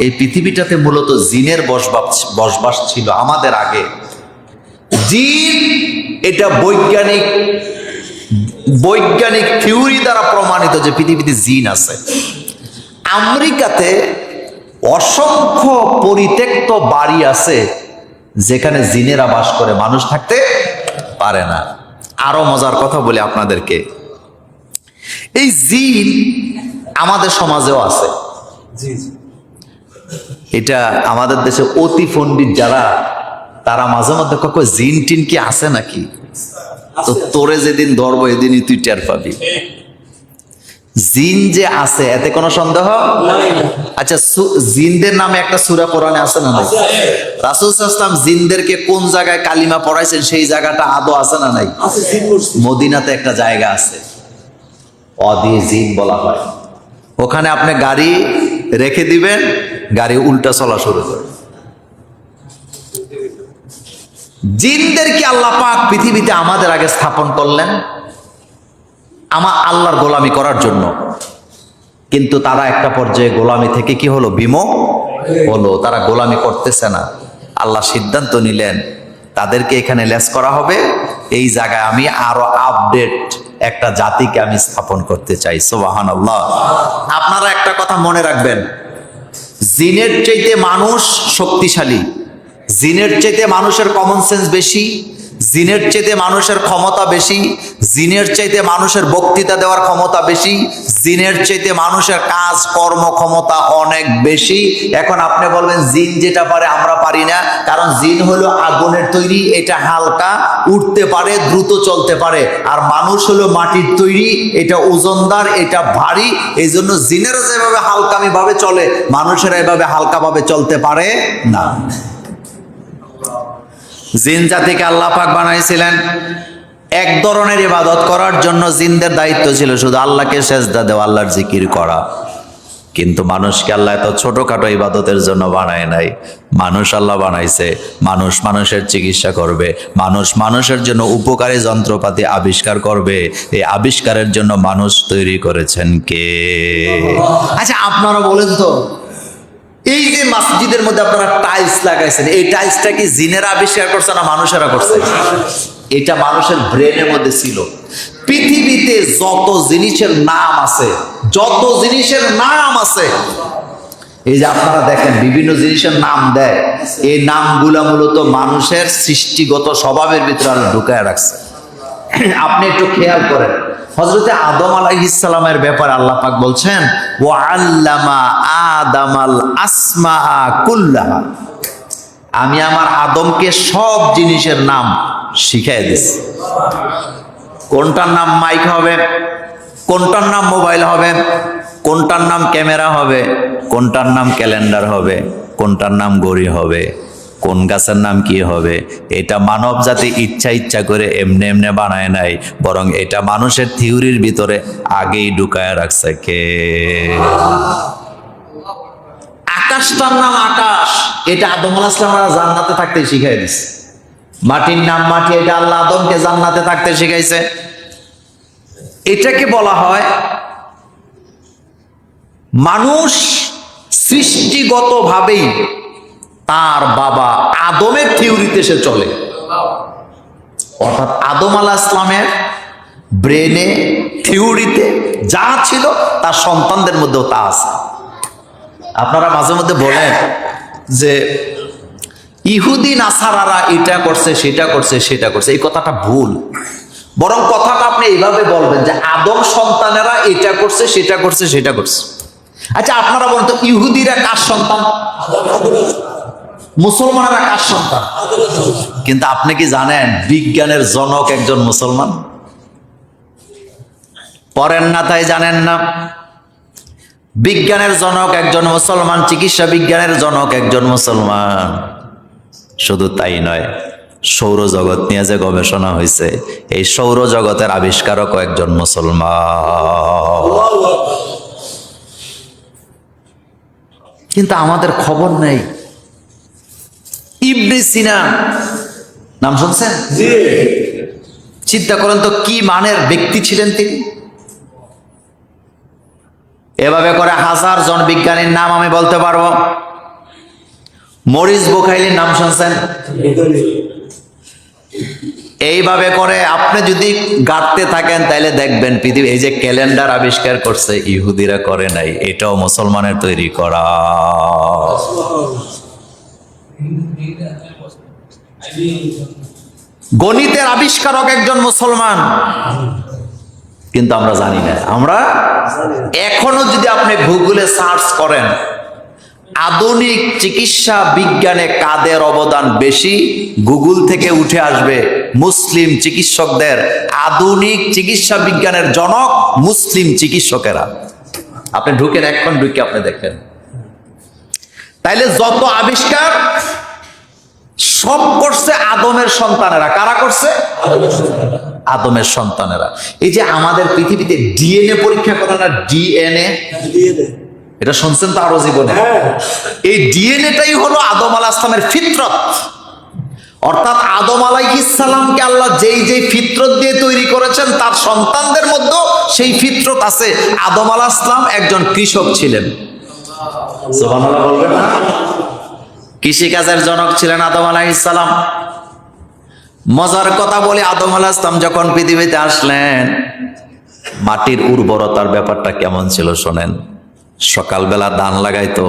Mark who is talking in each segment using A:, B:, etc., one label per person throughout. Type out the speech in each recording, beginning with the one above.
A: এই পৃথিবীটাতে মূলত জিনের বসবাস বসবাস ছিল আমাদের আগে। জিন এটা বৈজ্ঞানিক বৈজ্ঞানিক থিওরি দ্বারা প্রমাণিত যে পৃথিবীতে জিন আছে। আমেরিকাতে অসংখ্য পরিত্যক্ত বাড়ি আছে যেখানে জিনেরা বাস করে, মানুষ থাকতে পারে না। আরও মজার কথা বলি আপনাদেরকে। এই জিন আমাদের সমাজেও আছে।
B: জি জি।
A: এটা আমাদের দেশে অতি পণ্ডিত যারা তারা মাঝে মধ্যে কখন জিন টিন কি আছে নাকি? তো তোরে যেদিন ধরবো এদিনই তুই টের পাবি। জিন যে আছে এতে কোনো সন্দেহ? আচ্ছা জিনদের নামে একটা সুরা কোরআনে আছে না নাই? রাসুল ইসলাম জিনদেরকে কোন জায়গায় কালিমা পড়াইছেন সেই জায়গাটা আদৌ আছে না নাই? মদিনাতে একটা জায়গা আছে। অদি জিন বলা হয়। ওখানে আপনি গাড়ি রেখে দিবেন গাড়ি উল্টা চলা শুরু করবে জিনদেরকে আল্লাহ পাক পৃথিবীতে আমাদের আগে স্থাপন করলেন? আমার আল্লাহর গোলামি করার জন্য। কিন্তু তারা একটা পর্যায়ে গোলামি থেকে কি হলো? বিমুখ হলো। তারা গোলামি করতেছে না। আল্লাহ সিদ্ধান্ত নিলেন, তাদেরকে এখানে লেস করা হবে। এই জায়গায় আমি আরও আপডেট একটা জাতিকে আমি স্থাপন করতে চাই। সোবাহান আল্লাহ আপনারা একটা কথা মনে রাখবেন। জিনের চাইতে মানুষ শক্তিশালী জিনের চাইতে মানুষের কমন সেন্স বেশি জিনের চাইতে মানুষের ক্ষমতা বেশি, জিনের চাইতে মানুষের বক্তৃতা দেওয়ার ক্ষমতা বেশি, জিনের চাইতে মানুষের কাজ, কর্ম ক্ষমতা অনেক বেশি। এখন আপনি বলবেন, জিন যেটা পারে আমরা পারি না, কারণ জিন হলো আগুনের তৈরি, এটা হালকা, উঠতে পারে, দ্রুত চলতে পারে। আর মানুষ হলো মাটির তৈরি, এটা ওজনদার, এটা ভারী এই জন্য জিনেরা যেভাবে হালকামি ভাবে চলে, মানুষেরা এভাবে হালকা ভাবে চলতে পারে না। জিন জাতিকে আল্লাহ পাক বানাইছিলেন। এক ধরনের ইবাদত করার জন্য জিনদের দায়িত্ব ছিল শুধু আল্লাহকে সেজদা দেওয়া, আল্লাহর জিকির করা। কিন্তু মানুষকে আল্লাহ এত ছোটখাটো ইবাদতের জন্য বানায় নাই। মানুষ আল্লাহ বানাইছে, মানুষ মানুষের চিকিৎসা করবে, মানুষ মানুষের জন্য উপকারী যন্ত্রপাতি আবিষ্কার করবে। এই আবিষ্কারের জন্য মানুষ তৈরি করেছেন কে? আচ্ছা আপনারা বলেন তো এই যে মসজিদের মধ্যে আপনারা টাইলস লাগাইছেন, এই টাইলসটা কি জিনেরা আবিষ্কার করছে না মানুষেরা করছে? এটা মানুষের ব্রেনের মধ্যে ছিল। পৃথিবীতে যত জিনিসের নাম আছে, যত জিনিসের নাম আছে, এই যে আপনারা দেখেন, বিভিন্ন জিনিসের নাম দেয়। এই নামগুলা মূলত মানুষের সৃষ্টিগত স্বভাবের ভিতরে আরও ঢুকায় রাখছে। আপনি একটু খেয়াল করেন হজরতে আদম আলাইহিসালামের ব্যাপারে আল্লাহ পাক বলছেন ও আল্লামা আদামাল আসমা কুল্লাহা। আমি আমার আদমকে সব জিনিসের নাম শিখাই দিছি। কোনটার নাম মাইক হবে, কোনটার নাম মোবাইল হবে, কোনটার নাম ক্যামেরা হবে, কোনটার নাম ক্যালেন্ডার হবে, কোনটার নাম গড়ি হবে, কোন গাছের নাম কি হবে, এটা মানব জাতি ইচ্ছা ইচ্ছা করে এমনি এমনি বানায় নাই, বরং এটা মানুষের থিওরির ভিতরে আগেই ঢুকায় রাখছে কে? আকাশটার নাম আকাশ। এটা আদম আলাহিসামরা জান্নাতে থাকতে শিখাই দিছে। মাটির নাম মাটি, এটা আল্লাহ আদমকে জান্নাতে থাকতে শিখাইছে। এটাকে বলা হয় মানুষ সৃষ্টিগতভাবেই তার বাবা আদমের থিওরিতে সে চলে। অর্থাৎ আদম আলাহ ইসলামের ব্রেনে থিওরিতে যা ছিল তার সন্তানদের মধ্যেও তা আছে। আপনারা মাঝে মধ্যে বলেন যে ইহুদি নাসারারা এটা করছে, সেটা করছে সেটা করছে। এই কথাটা ভুল। বরং কথাটা আপনি এইভাবে বলবেন যে আদম সন্তানেরা এটা করছে, সেটা করছে সেটা করছে। আচ্ছা আপনারা বলেন তো ইহুদিরা কার সন্তান? মুসলমানেরা কার সন্তান? কিন্তু আপনি কি জানেন বিজ্ঞানের জনক একজন মুসলমান? পরেন না তাই জানেন না? বিজ্ঞানের জনক একজন মুসলমান চিকিৎসা বিজ্ঞানের জনক একজন মুসলমান। শুধু তাই নয় সৌরজগৎ নিয়ে যে গবেষণা হয়েছে এই সৌরজগতের আবিষ্কারকও একজন মুসলমান। কিন্তু আমাদের খবর নেই। ইবনে সিনা নাম শুনছেন? চিন্তা করেন তো কি মানের ব্যক্তি ছিলেন তিনি? এভাবে করে হাজার জন বিজ্ঞানীর নাম আমি বলতে পারব। মরিস বোখাইলির নাম শুনছেন? এইভাবে করে আপনি যদি গাঁটতে থাকেন তাহলে দেখবেন পৃথিবী এই যে ক্যালেন্ডার আবিষ্কার করছে, ইহুদিরা করে নাই, এটাও মুসলমানের তৈরি করা। গণিতের আবিষ্কারক একজন মুসলমান। কিন্তু আমরা জানি না। আমরা এখনও যদি আপনি গুগলে সার্চ করেন, আধুনিক চিকিৎসা বিজ্ঞানে কাদের অবদান বেশি? গুগল থেকে উঠে আসবে, মুসলিম চিকিৎসকদের, আধুনিক চিকিৎসা বিজ্ঞানের জনক মুসলিম চিকিৎসকেরা। আপনি ঢুকেন, এখন ঢুকে আপনি দেখেন। তাইলে যত আবিষ্কার সব করছে আদমের সন্তানেরা। কারা করছে? আদমের সন্তানেরা। এই যে আমাদের পৃথিবীতে ডিএনএ পরীক্ষা করে না ডিএনএ? এটা শুনছেন তো আরও জীবনে? এই ডিএনএটাই হলো আদম আলাহ ইসলামের ফিতরত। অর্থাৎ আদম আলাই ইসালামকে আল্লাহ যেই যেই ফিতরত দিয়ে তৈরি করেছেন তার সন্তানদের মধ্যে সেই ফিতরত আছে। আদম আলাহ একজন কৃষক ছিলেন। সুবহানাল্লাহ বলবেন না? কৃষিকাজের জনক ছিলেন আদম আলাইসালাম মজার কথা বলে, আদম আলাহ ইসলাম যখন পৃথিবীতে আসলেন, মাটির উর্বরতার ব্যাপারটা কেমন ছিল শোনেন? সকালবেলা ধান লাগাইতো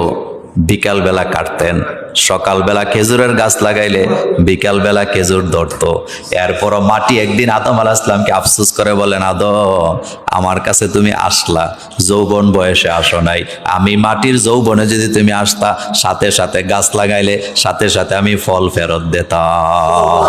A: বিকালবেলা কাটতেন। সকালবেলা খেজুরের গাছ লাগাইলে বিকালবেলা খেজুর ধরতো। এরপরও মাটি একদিন আদম আলাহ ইসলামকে আফসোস করে বলেন, আদম, আমার কাছে তুমি আসলা, যৌবন বয়সে আসো নাই। আমি মাটির যৌবনে যদি তুমি আসতা, সাথে সাথে গাছ লাগাইলে সাথে সাথে আমি ফল ফেরত দিতাম।